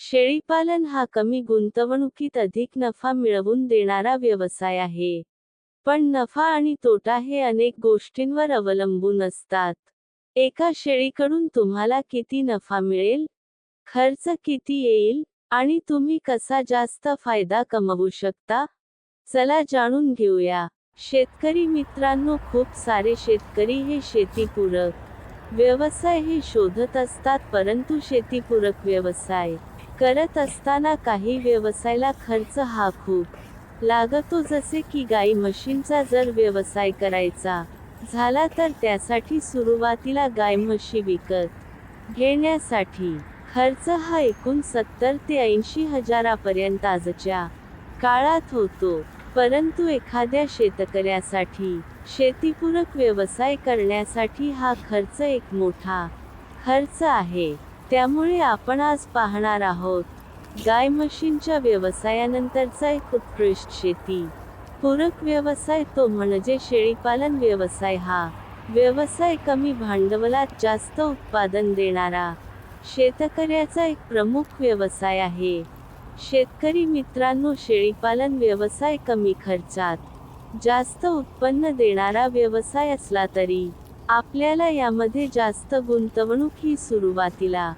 शेळीपालन हा कमी गुंतवणुकीत अधिक नफा मिळवून देणारा व्यवसाय आहे. पण नफा आणि तोटा हे अनेक गोष्टींवर अवलंबून असतात. एका शेळीकडून तुम्हाला किती नफा मिळेल? खर्च किती येईल? आणि तुम्ही कसा जास्त फायदा कमवू शकता? चला जाणून घेऊया. शेतकरी मित्रांनो खूप सारे शेतकरी हे शेतीपूरक व्यवसाय हे शोधत असतात परंतु शेतीपूरक व्यवसाय करत असताना काही व्यवसायाला खर्च हा खूप लागतो जसे की गाई म्हशींचा जर व्यवसाय करायचा झाला तर त्यासाठी सुरुवातीला गाय म्हशी विकत घेण्यासाठी खर्च हा एकूण सत्तर ते ऐंशी हजारापर्यंत आजच्या काळात होतो. परंतु एखाद्या शेतकऱ्यासाठी शेतीपूरक व्यवसाय करण्यासाठी हा खर्च एक मोठा खर्च आहे. त्यामुळे आपण आज पाहणार आहोत गाय म्हशींच्या व्यवसायानंतरचा एक उत्कृष्ट शेती. पूरक व्यवसाय तो म्हणजे शेळीपालन व्यवसाय हा. व्यवसाय कमी भांडवलात जास्त उत्पादन देणारा शेतकऱ्याचा एक प्रमुख व्यवसाय आहे. शेतकरी मित्रांनो शेळीपालन व्यवसाय कमी खर्चात जास्त उत्पन्न देणारा व्यवसाय असला तरी आपल्याला यामध्ये जास्त गुंतवणूक ही सुरुवातीला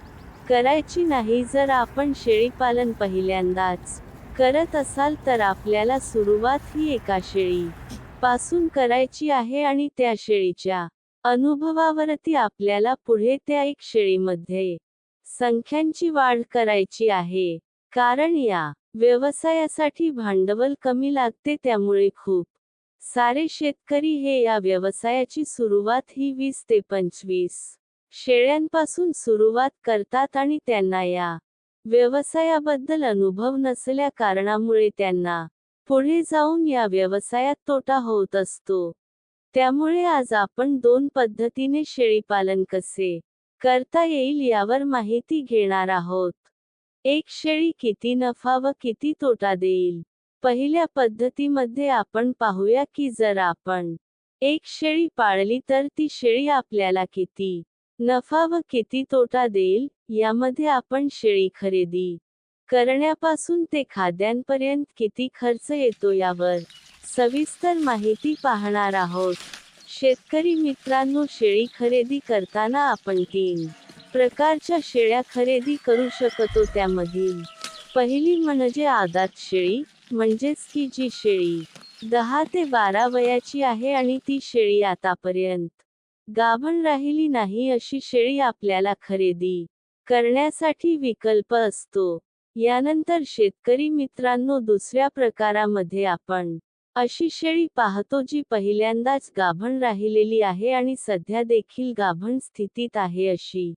करायची नाही. जर आपण शेळीपालन पहिल्यांदाच करत असाल तर आपल्याला सुरुवात ही एका शेळी पासून करायची आहे आणि त्या शेळीच्या अनुभवावरती आपल्याला पुढे त्या एक शेळीमध्ये संख्यांची वाढ करायची आहे. कारण या व्यवसायासाठी भांडवल कमी लागते त्यामुळे खूप सारे शेतकरी हे या व्यवसायाची सुरुवात ही वीस ते पंचवीस शेळ्यांपासून सुरुवात करतात आणि त्यांना या व्यवसायाबद्दल अनुभव नसल्या कारणामुळे त्यांना पुढे जाऊन या व्यवसायात तोटा होत असतो. त्यामुळे आज आपण दोन पद्धतीने शेळीपालन कसे करता येईल यावर माहिती घेणार आहोत. एक शेळी किती नफा व किती तोटा देईल? पहिल्या पद्धतीमध्ये आपण पाहूया की जर आपण एक शेळी पाळली तर ती शेळी आपल्याला किती नफा व किती तोटा देईल यामध्ये आपण शेळी खरेदी करण्यापासून ते खाद्यांपर्यंत किती खर्च येतो यावर सविस्तर माहिती पाहणार आहोत. शेतकरी मित्रांनो शेळी खरेदी करताना आपण तीन प्रकारच्या शेळ्या खरेदी करू शकतो त्यामधील पहिली म्हणजे आदात शेळी म्हणजेच की जी शेळी दहा ते बारा वयाची आहे आणि ती शेळी आतापर्यंत गाभण राहिली नाही अशी शेळी आपल्याला खरेदी करण्यासाठी विकल्प असतो. यानंतर शेतकरी मित्रांनो दुसऱ्या प्रकारामध्ये आपण अशी शेळी पाहतो जी पहिल्यांदाच गाभण राहिलेली आहे आणि सध्या देखील गाभण स्थितीत आहे अशी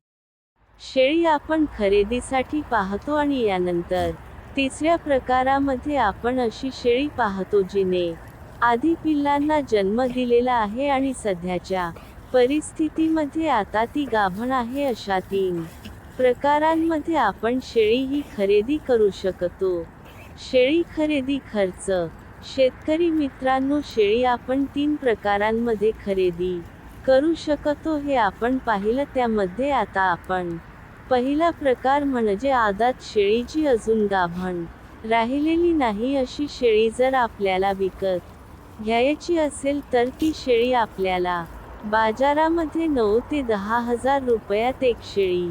शेळी आपण खरेदीसाठी पाहतो आणि यानंतर तिसऱ्या प्रकारामध्ये आपण अशी शेळी पाहतो जिने आधी पिल्लांना जन्म दिलेला आहे आणि सध्याच्या परिस्थितीमध्ये आता ती गाभण आहे अशा तीन प्रकारांमध्ये आपण शेळी ही खरेदी करू शकतो. शेळी खरेदी खर्च. शेतकरी मित्रांनो शेळी आपण तीन प्रकारांमध्ये खरेदी करू शकतो हे आपण पाहिलं त्यामध्ये आता आपण पहिला प्रकार म्हणजे आदात शेळीची अजून गाभण. राहिलेली नाही अशी शेळी जर आपल्याला विकत घ्यायची असेल तर ती शेळी आपल्याला बाजारामध्ये नऊ ते दहा हजार रुपयात एक शेळी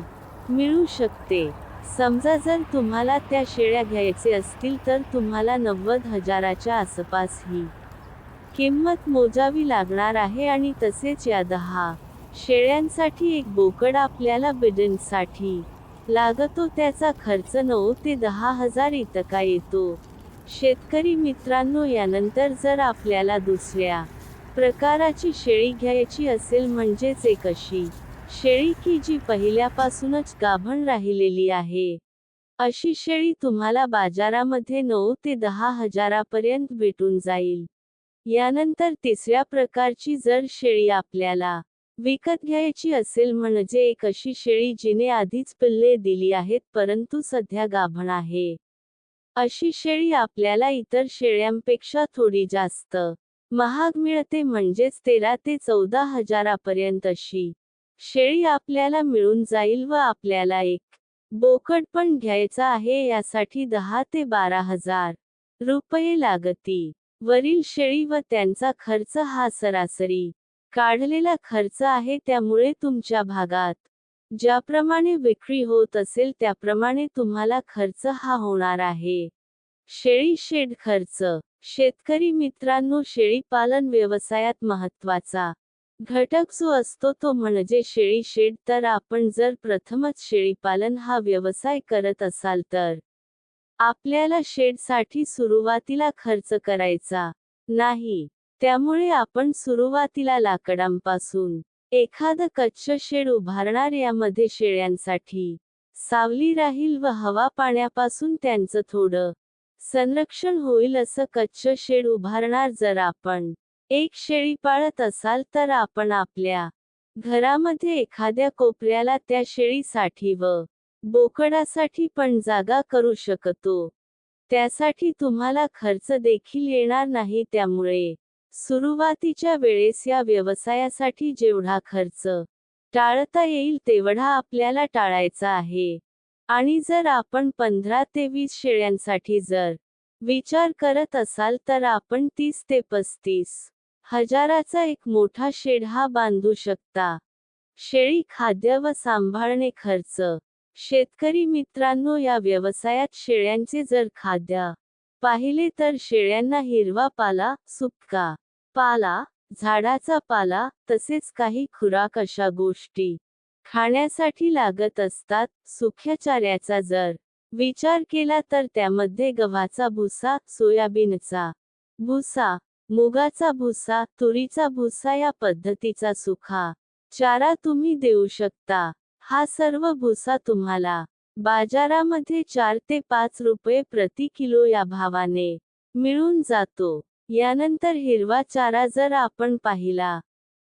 मिळू शकते. समजा जर तुम्हाला त्या शेळ्या घ्यायचे असतील तर तुम्हाला नव्वद हजाराच्या आसपास ही किंमत मोजावी लागणार आहे आणि तसेच या दहा शेळ्यांसाठी एक बोकड आपल्याला बिडनसाठी लागतो त्याचा खर्च नऊ ते दहा हजार इतका येतो. शेतकरी मित्रांनो यानंतर जर आपल्याला दुसऱ्या प्रकाराची शेळी घ्यायची असेल म्हणजेच एक अशी शेळी की जी पहिल्यापासूनच गाभण राहिलेली आहे. अशी शेळी तुम्हाला बाजारामध्ये नऊ ते दहा हजारापर्यंत भेटून जाईल. यानंतर तिसऱ्या प्रकारची जर शेळी आपल्याला विकत घ्यायची असेल म्हणजे एक अशी शेळी जिने आधीच पिल्ले दिली आहेत परंतु सध्या गाभण आहे. अशी शेळी आपल्याला इतर शेळ्यांपेक्षा थोडी जास्त. महाग मिळते म्हणजेच तेरा ते चौदा हजारापर्यंत अशी शेळी आपल्याला मिळून जाईल व आपल्याला एक बोकड पण घ्यायचा आहे यासाठी दहा ते बारा हजार रुपये लागती वरील शेळी व त्यांचा खर्च हा सरासरी काढलेला खर्च आहे त्यामुळे तुमच्या भागात ज्याप्रमाणे विक्री होत असेल त्याप्रमाणे तुम्हाला खर्च हा होणार आहे. शेळी शेड खर्च. शेतकरी मित्रांनो शेळी पालन व्यवसायात महत्त्वाचा घटक जो असतो तो म्हणजे शेळी शेड. तर आपण जर प्रथमच शेळीपालन हा व्यवसाय करत असाल तर आपल्याला शेडसाठी सुरुवातीला खर्च करायचा नाही. त्यामुळे आपण सुरुवातीला लाकडांपासून एखादं कच्च शेड उभारणार यामध्ये शेळ्यांसाठी. सावली राहील व हवा पाण्यापासून त्यांचं थोडं संरक्षण होईल असं कच्च शेड उभारणार जर आपण एक शेळी पाळत असाल तर आपण आपल्या घरामध्ये एखाद्या कोपऱ्याला त्या शेळीसाठी व बोकडासाठी पण जागा करू शकतो. त्यासाठी तुम्हाला खर्च देखील येणार नाही त्यामुळे सुरुवातीच्या वेळेस या व्यवसायासाठी जेवढा खर्च टाळता येईल तेवढा आपल्याला टाळायचा आहे. आणि जर आपण पंधरा ते वीस शेळ्यांसाठी जर विचार करत असाल तर आपण तीस ते पस्तीस हजाराचा एक मोठा शेड हा बांधू शकता. शेळी खाद्य व सांभाळणे खर्च. शेतकरी मित्रांनो या व्यवसायात शेळ्यांचे जर खाद्य पाहिले तर शेळ्यांना हिरवा पाला सुपका पाला झाडाचा पाला तसेच काही खुराक अशा गोष्टी खाण्यासाठी लागत असतात. सुख्या चाऱ्याचा जर विचार केला तर त्यामध्ये गव्हाचा भुसा सोयाबीनचा भुसा मुगाचा भुसा तुरीचा भुसा या पद्धतीचा सुखा चारा तुम्ही देऊ शकता. हा सर्व भुसा तुम्हाला बाजारामध्ये चार ते पाच रुपये प्रति किलो या भावाने मिळून जातो. यानंतर हिरवा चारा जर आपण पाहिला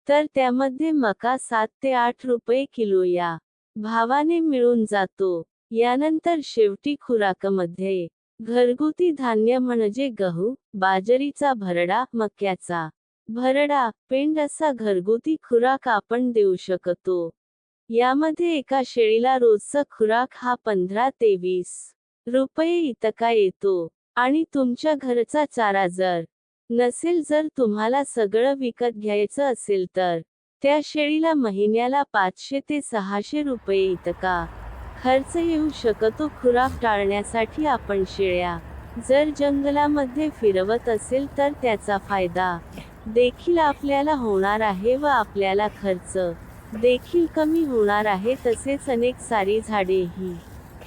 तर त्यामध्ये मका सात ते आठ रुपये किलो या भावाने मिळून जातो. यानंतर शेवटी खुराकमध्ये घरगुती धान्य म्हणजे गहू बाजरीचा भरडा मक्याचा भरडा पेंड असा घरगुती खुराक आपण देऊ शकतो. यामध्ये एका शेळीला रोजचा खुराक हा पंधरा ते वीस रुपये इतका येतो. आणि तुमच्या घरचा चारा जर नसेल जर तुम्हाला सगळं विकत घ्यायचं असेल तर त्या शेळीला महिन्याला पाचशे ते सहाशे रुपये इतका. खर्च येऊ शकतो खुराक टाळण्यासाठी आपण शेळ्या. जर जंगलामध्ये फिरवत असेल तर त्याचा फायदा देखील आपल्याला होणार आहे व आपल्याला खर्च देखील कमी होणार आहे तसेच अनेक सारी झाडेही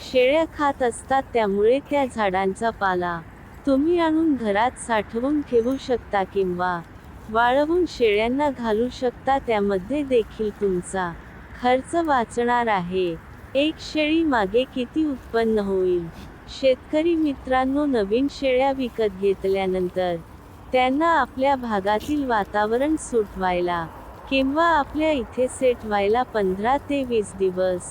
शेळ्या खात असतात त्यामुळे त्या झाडांचा पाला तुम्ही आणून घरात साठवून ठेवू शकता किंवा वाळवून शेळ्यांना घालू शकता त्यामध्ये देखील तुमचा खर्च वाचणार आहे. एक शेळी मागे किती उत्पन्न होईल? शेतकरी मित्रांनो नवीन शेळ्या विकत घेतल्यानंतर त्यांना आपल्या भागातील वातावरण सुटवायला किंवा आपल्या इथे सेट व्हायला पंधरा ते वीस दिवस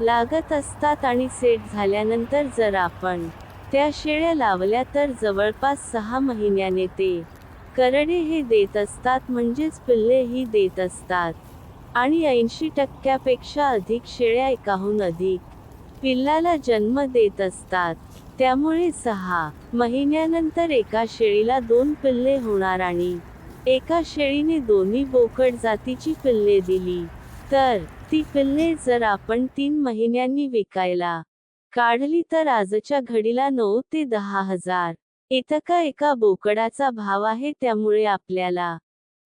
लागत असतात आणि सेट झाल्यानंतर जर आपण त्या शेळ्या लावल्या तर जवळपास सहा महिन्याने ते करडे हे देत असतात म्हणजेच पिल्ले ही देत असतात. आणि ऐंशी टक्क्यापेक्षा अधिक शेळ्या एकाहून अधिक पिल्लाला जन्म देत असतात. त्यामुळे सहा महिन्यानंतर एका शेळीला दोन पिल्ले होणार आणि एका शेळीने दोन्ही बोकड जातीची पिल्ले दिली. तर ती पिल्ले जर आपण तीन महिन्यांनी विकायला काढली तर आजच्या घडीला नऊ ते दहा हजार. इतका एका बोकडाचा भाव आहे त्यामुळे आपल्याला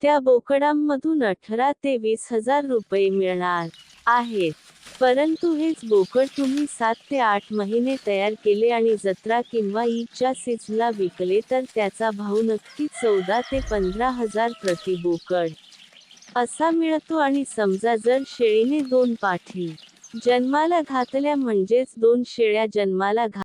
त्या बोकडांमधून अठरा ते वीस हजार रुपये मिळणार आहेत. परंतु हेच बोकड तुम्ही सात ते आठ महिने तयार केले आणि जत्रा किंवा ईदच्या सीझनला विकले तर त्याचा भाव नक्की चौदा ते पंधरा हजार प्रति बोकड. असा मिळतो आणि समजा जर शेळीने दोन पाठी जन्माला घातल्या म्हणजेच दोन शेळ्या जन्माला घा